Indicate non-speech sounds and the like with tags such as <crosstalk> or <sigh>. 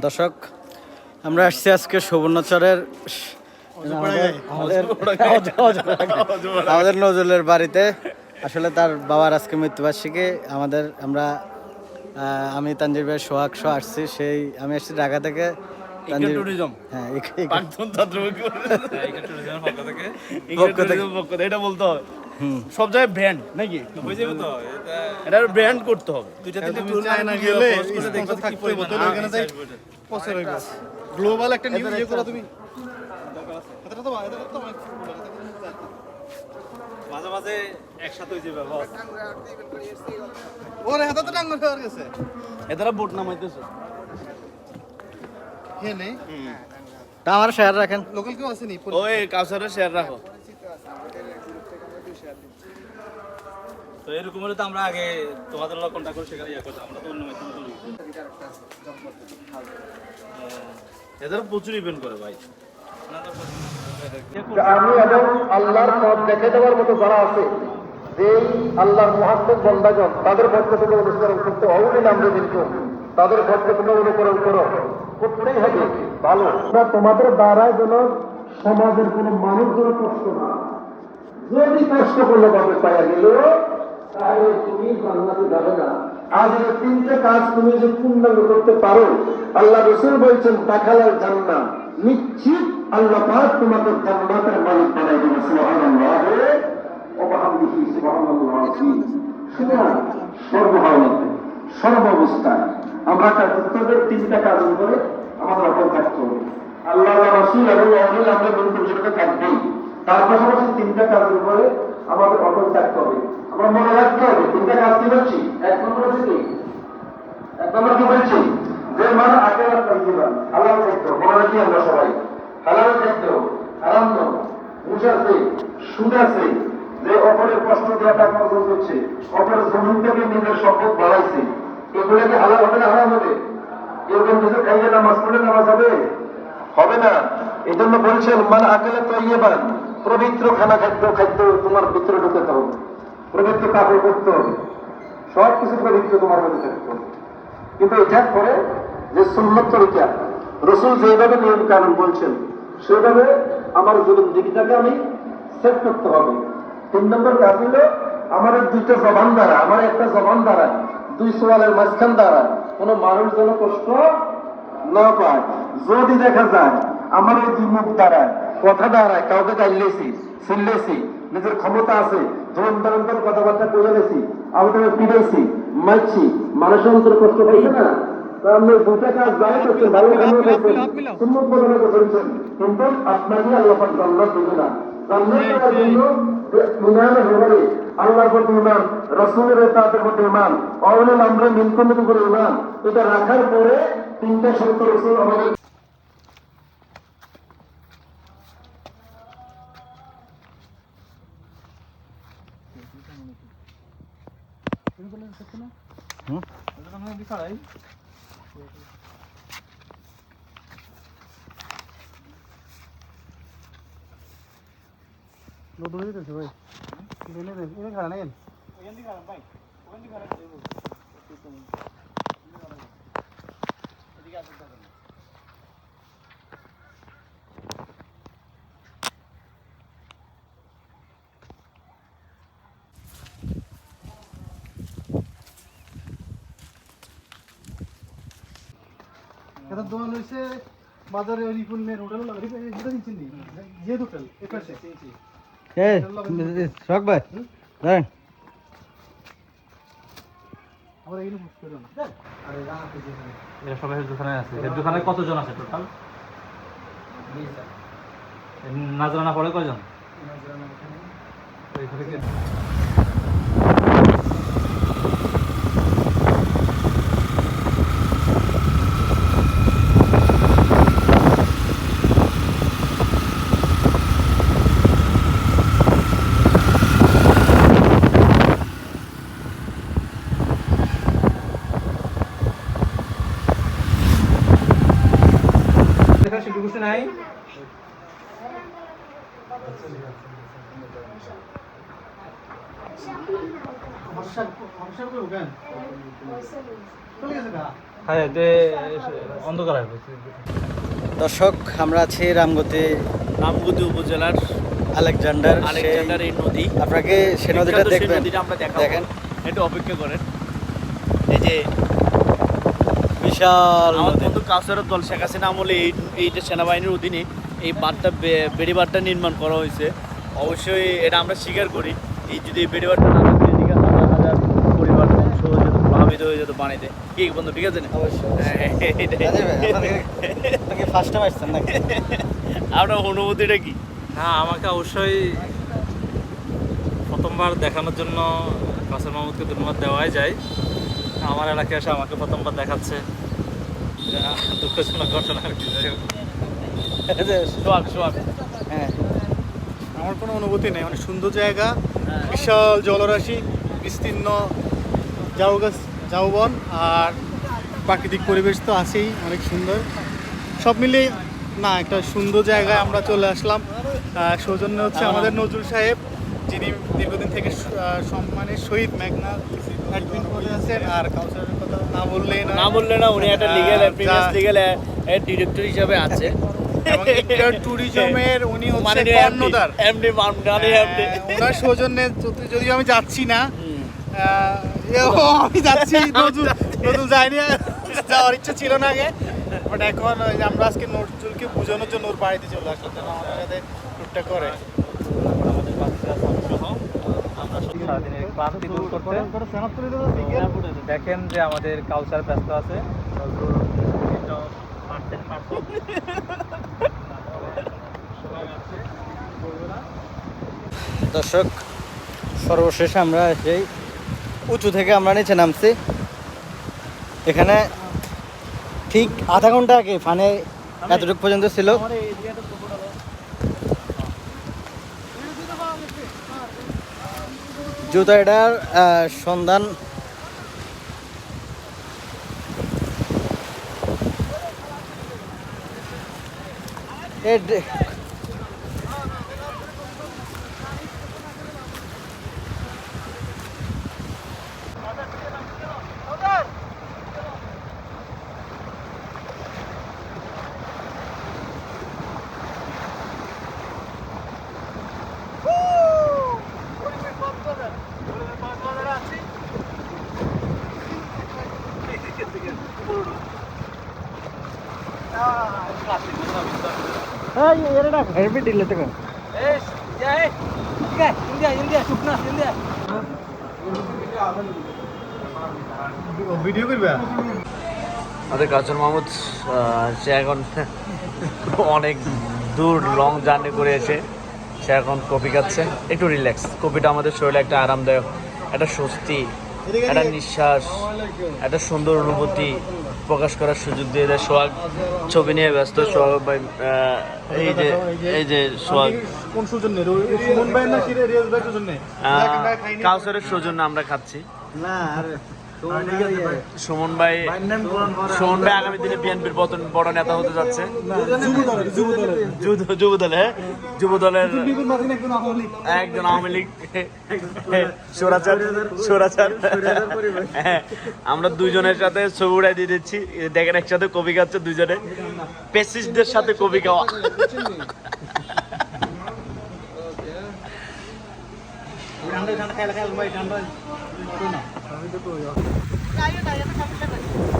দর্শক আমরা আসছি আজকে সুবর্ণচরের আমাদের- নজরুলের বাড়িতে। আসলে তার বাবার আজকে মৃত্যুবার্ষিকী। আমাদের আমরা আমি তানজির ভাই সোহাগ সহ আসছি। সেই আমি আসছি ঢাকা থেকে। হ্যাঁ থেকে। এটা বলতে হবে। সব জায়গায় ব্র্যান্ড নাকি? এটা ব্র্যান্ড করতে হবে। গ্লোবাল একটা নিউজ ইয়ে করো তুমি। তো তো মাঝে মাঝে একসাথে ব্যবহার ওরে হাতে তো ডাঙ্গর হয়ে গেছে। এদারা বোট নামাইতেছে। হে নেই তা আমার শেয়ার রাখেন। লোকাল কেউ আসেনি ওই কাউসারে শেয়ার রাখো। তো এরকম হলে তো আমরা আগে তোমাদের লোক কন্ট্যাক্ট করে সেখানে ইয়ে করতাম আমরা তো অন্য মাধ্যমে করি এদের প্রচুর ইভেন্ট করে ভাই। আমি এবং আল্লাহর পথ দেখে দেওয়ার মতো যারা আছে যেই আল্লাহর মহাত্মক বন্দাগণ তাদের পথকে তুমি অনুসরণ করতে অবলীন আমরা কিন্তু তাদের পথকে তুমি অনুকরণ করো। করতেই হবে। ভালো। না তোমাদের দ্বারায় যেন সমাজের কোনো মানুষ যেন কষ্ট না যদি কষ্ট করলে ভাবে পাওয়া গেল তুমি কাজ তুমি আল্লাহ নিশ্চিত আল্লাহ সর্বাবস্থায় আমরা কর্তব্যের তিনটা কাজ করে আমাদের অপর থাকতে হবে আল্লাহ রসুল এবং আমরা বন্ধুর সাথে থাকবেই। তার পাশাপাশি তিনটা কাজের উপরে আমাদের অটল থাকতে হবে আমরা মনে রাখতে হবে, তিনটা কাজ কি বলছি? এক নম্বর হচ্ছে কি? এক নম্বর কি বলছি? যে মান আগে হালাল খাদ্য, মনে রাখি আমরা সবাই। হালাল খাদ্য আরাম ঘুষ আছে সুদ আছে যে অপরের কষ্ট দেওয়া টাকা অর্জন করছে অপরের জমিন থেকে নিজের সম্পদ বাড়াইছে। এগুলো কি হালাল হবে না হারাম হবে? এরকম কিছু খাইয়ে নামাজ পড়লে নামাজ হবে? হবে না। এই জন্য বলছেন, মান আকেলে তৈবান পবিত্র খানা খাদ্য খাদ্য তোমার ভিতরে ঢুকাতে হবে। পবিত্র কাপড় করতে হবে সব কিছু পবিত্র তোমার মধ্যে থাকতে কিন্তু এটা করে যে সুন্নত তরিকা রসুল যেভাবে নিয়ম কানুন বলছেন, সেভাবে আমার জীবন দিকটাকে আমি সেট করতে হবে। তিন নম্বর কাজ হলো আমার দুইটা জবান দ্বারা, আমার একটা জবান দ্বারা, দুই সোয়ালের মাঝখান দ্বারা কোনো মানুষ যেন কষ্ট না পায়। যদি দেখা যায়, আমার এই দুই মুখ দ্বারা, কথা দ্বারায় কাউকে গাইলেছি চিল্লেছি নিজের ক্ষমতা আছে ধরুন ধরুন করে কথাবার্তা করে গেছি আমি তোকে পিড়েছি মারছি মানুষের অন্তর কষ্ট পাইছে না? আপনি দুটা কাজ জানি করছেন ভালো কাজ করছেন। সুন্নত বদলে করেছেন। কিন্তু আপনাকে আল্লাহ জান্নাত দেবে না। জান্নাত দেওয়ার জন্য ইমানের ব্যাপারে আল্লাহর প্রতি ইমান রসুলের তাদের প্রতি ইমান অবলম্বন আমরা মিনকমিন করে ইমান এটা রাখার পরে তিনটা শর্ত রসুল আমাদের এটা দোকান হইছে বাজারে ওই রিপুনের হোটেল এটা দিচ্ছেন যে হোটেল এই পাশে এই সোহাগ ভাই ধরেন আমরা এগুলো বুঝতে পারলাম এরা সবাই দোকানে আছে। এর দোকানে কতজন আছে টোটাল নাজরানা পড়ে কয়জন সেটু কিছু নাই সমস্যা সমস্যা করব কেন চলে গেছে গা। হ্যাঁ অন্ধকার দর্শক আমরা আছি রামগতি রামগতি উপজেলার আলেকজান্ডার আলেকজান্ডার এই নদী। আপনাকে সে নদীটা দেখবেন। নদীটা আমরা দেখেন। একটু অপেক্ষা করেন। এই যে বিশাল। বন্ধু কাউসারের দল শেখ হাসিনা আমলে এই এইটা সেনাবাহিনীর অধীনে এই বাঁধটা বে- বেড়িবাঁধটা নির্মাণ করা হয়েছে। অবশ্যই এটা আমরা স্বীকার করি। এই যদি এই বেড়িবাঁধটা না থাকতো এদিকে হাজার হাজার পরিবার ধ্বংস হয়ে যেত প্রভাবিত হয়ে যেত পানিতে কি বন্ধু ঠিক আছে না? অবশ্যই। হ্যাঁ, ফার্স্ট টাইম আসছেন নাকি? আপনার অনুভূতিটা কি? হ্যাঁ আমাকে অবশ্যই প্রথমবার দেখানোর জন্য কাসের মাহমুদকে ধন্যবাদ দেওয়াই যায়। আমার এলাকায় এসে আমাকে প্রথমবার দেখাচ্ছে। দুঃখজনক ঘটনা সোহাগ হ্যাঁ। আমার কোনো অনুভূতি নেই অনেক সুন্দর জায়গা বিশাল জলরাশি বিস্তীর্ণ ঝাউ গাছ ঝাউবন আর প্রাকৃতিক পরিবেশ তো আছেই অনেক সুন্দর। সব মিলিয়ে না একটা সুন্দর জায়গায় আমরা চলে আসলাম। সৌজন্য হচ্ছে আমাদের নজরুল সাহেব যিনি দীর্ঘদিন থেকে সম্মানের সহিত মেঘনা অ্যাডমিন করে আছেন আর কাউন্সিলরের কথা না বললেই না বললে না উনি একটা legal ah, previous legal director হিসাবে আছে। ট্যুরিজমের উনি কর্ণধার। এমডি এমডি হ্যাঁ, ওনার সৌজন্যে যদিও আমি যাচ্ছি না আমি যাচ্ছি <laughs> নজরুল নজরুল যাইনি যাওয়ার ইচ্ছা ছিল না আগে। বাট এখন ওই আমরা আজকে নজরুলকে বোঝানোর জন্য ওর বাড়িতে চলে আসলাম। আমাদের সাথে ট্যুরটা করে। আমাদের বাচ্চা দেখেন যে আমাদের কালচার ব্যস্ত আছে। দর্শক, সর্বশেষ আমরা সেই উঁচু থেকে আমরা নিচে নামছি। এখানে ঠিক আধা ঘণ্টা আগে ফানে এতটুকু পর্যন্ত ছিল। জুতো এটার সন্ধান। এ ভিডিও করবে আমাদের মাহমুদ সে এখন অনেক দূর লং জার্নি করে এসে সে এখন কপি খাচ্ছে। একটু রিল্যাক্স কপিটা আমাদের শরীরে একটা আরামদায়ক একটা স্বস্তি একটা নিঃশ্বাস একটা সুন্দর অনুভূতি। প্রকাশ করার সুযোগ দিয়ে দেয় সোহাগ। ছবি নিয়ে ব্যস্ত সোহাগ ভাই এই যে এই যে সোহাগ। কোন সৌজন্যে সুমন ভাই না রিয়াজ ভাই সৌজন্যে কাউসারের সৌজন্য আমরা খাচ্ছি। না আর। সুমন ভাই সুমন ভাই আগামী দিনে বিএনপির পতন বড় নেতা হতে যাচ্ছে। যুব- দলে হ্যাঁ? যুব দলের একজন আওয়ামী লীগ। সোরাচার সোরাচার হ্যাঁ, আমরা দুজনের সাথে ছবি উড়াই দিয়ে দিচ্ছি। দেখেন একসাথে কবি খাচ্ছে দুজনে। পেসিস্টদের সাথে কবি খাওয়া 哪有就够。不抢不。